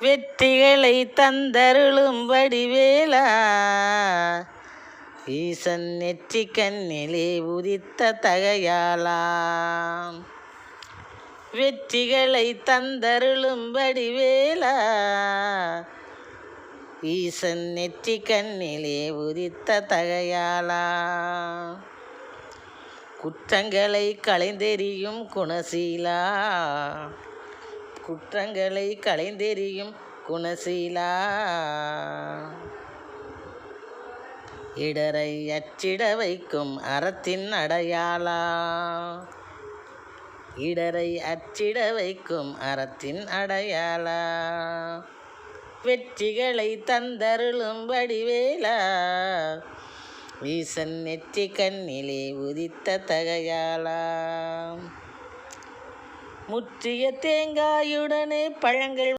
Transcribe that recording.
வெற்றிகளை தந்தருளும் வடிவேலா. ஈசன் நெற்றி கண்ணிலே உதித்த தகையாலாம் வெற்றிகளை தந்தருளும் வடிவேலா. ஈசன் நெற்றி கண்ணிலே உதித்த தகையாலா குற்றங்களை களைந்தெறியும் குணசீலா. குற்றங்களை களைந்தெறியும் குணசீலா. இடரை அச்சிட வைக்கும் அறத்தின் அடையாளா. இடரை அச்சிட வைக்கும் அறத்தின் அடையாளா. வெற்றிகளை தந்தருளும் வடிவேலா. ஈசன் நெற்றி கண்ணிலே உதித்த தகையாளா. முற்றிய தேங்காயுடனே பழங்கள்